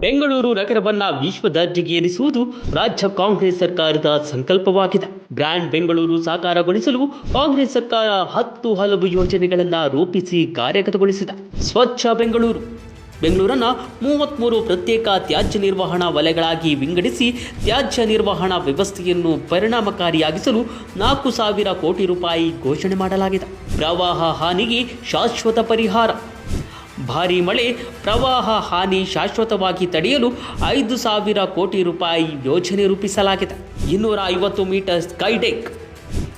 ಬೆಂಗಳೂರು ನಗರವನ್ನ ವಿಶ್ವ ದರ್ಜೆಗೆ ಏರಿಸುವುದು ರಾಜ್ಯ ಕಾಂಗ್ರೆಸ್ ಸರ್ಕಾರದ ಸಂಕಲ್ಪವಾಗಿದೆ. ಬ್ರ್ಯಾಂಡ್ ಬೆಂಗಳೂರು ಸಾಕಾರಗೊಳಿಸಲು ಕಾಂಗ್ರೆಸ್ ಸರ್ಕಾರ ಹತ್ತು ಹಲವು ಯೋಜನೆಗಳನ್ನು ರೂಪಿಸಿ ಕಾರ್ಯಗತಗೊಳಿಸಿದೆ. ಸ್ವಚ್ಛ ಬೆಂಗಳೂರು. ಬೆಂಗಳೂರನ್ನು ಮೂವತ್ತ್ಮೂರು ಪ್ರತ್ಯೇಕ ತ್ಯಾಜ್ಯ ನಿರ್ವಹಣಾ ವಲಯಗಳಾಗಿ ವಿಂಗಡಿಸಿ ತ್ಯಾಜ್ಯ ನಿರ್ವಹಣಾ ವ್ಯವಸ್ಥೆಯನ್ನು ಪರಿಣಾಮಕಾರಿಯಾಗಿಸಲು ನಾಲ್ಕು ಸಾವಿರ ಕೋಟಿ ರೂಪಾಯಿ ಘೋಷಣೆ ಮಾಡಲಾಗಿದೆ. ಪ್ರವಾಹ ಹಾನಿಗೆ ಶಾಶ್ವತ ಪರಿಹಾರ. ಭಾರೀ ಮಳೆ, ಪ್ರವಾಹ ಹಾನಿ ಶಾಶ್ವತವಾಗಿ ತಡೆಯಲು ಐದು ಸಾವಿರ ಕೋಟಿ ರೂಪಾಯಿ ಯೋಜನೆ ರೂಪಿಸಲಾಗಿದೆ. ಇನ್ನೂರ ಐವತ್ತು ಮೀಟರ್ ಸ್ಕೈಡೆಕ್.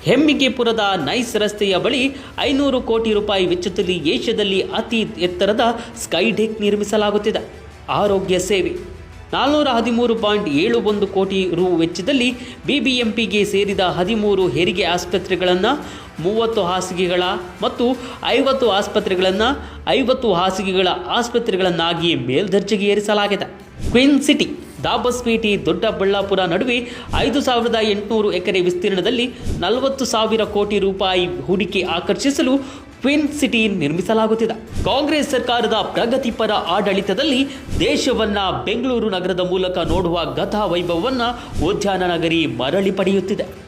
ಹೆಮ್ಮಿಗೆಪುರದ ನೈಸ್ ರಸ್ತೆಯ ಬಳಿ ಐನೂರು ಕೋಟಿ ರೂಪಾಯಿ ವೆಚ್ಚದಲ್ಲಿ ಏಷ್ಯಾದಲ್ಲಿ ಅತಿ ಎತ್ತರದ ಸ್ಕೈಡೆಕ್ ನಿರ್ಮಿಸಲಾಗುತ್ತಿದೆ. ಆರೋಗ್ಯ ಸೇವೆ. ನಾಲ್ನೂರ ಹದಿಮೂರು ಪಾಯಿಂಟ್ ಏಳು ಒಂದು ಕೋಟಿ ರು ವೆಚ್ಚದಲ್ಲಿ ಬಿಬಿಎಂಪಿಗೆ ಸೇರಿದ ಹದಿಮೂರು ಹೆರಿಗೆ ಆಸ್ಪತ್ರೆಗಳನ್ನು, ಮೂವತ್ತು ಹಾಸಿಗೆಗಳ ಮತ್ತು ಐವತ್ತು ಆಸ್ಪತ್ರೆಗಳನ್ನು, ಐವತ್ತು ಹಾಸಿಗೆಗಳ ಆಸ್ಪತ್ರೆಗಳನ್ನಾಗಿ ಮೇಲ್ದರ್ಜೆಗೆ ಏರಿಸಲಾಗಿದೆ. ಕ್ವೀನ್ ಸಿಟಿ, ದಾಬಸ್ಪೇಟೆ, ದೊಡ್ಡಬಳ್ಳಾಪುರ ನಡುವೆ ಐದು ಸಾವಿರದ ಎಂಟುನೂರು ಎಕರೆ ವಿಸ್ತೀರ್ಣದಲ್ಲಿ ನಲವತ್ತು ಸಾವಿರ ಕೋಟಿ ರೂಪಾಯಿ ಹೂಡಿಕೆ ಆಕರ್ಷಿಸಲು ಕ್ವೀನ್ ಸಿಟಿ ನಿರ್ಮಿಸಲಾಗುತ್ತಿದೆ. ಕಾಂಗ್ರೆಸ್ ಸರ್ಕಾರದ ಪ್ರಗತಿಪರ ಆಡಳಿತದಲ್ಲಿ ದೇಶವನ್ನ ಬೆಂಗಳೂರು ನಗರದ ಮೂಲಕ ನೋಡುವ ಗತ ವೈಭವವನ್ನ ಉದ್ಯಾನ ನಗರಿ ಮರಳಿ ಪಡೆಯುತ್ತಿದೆ.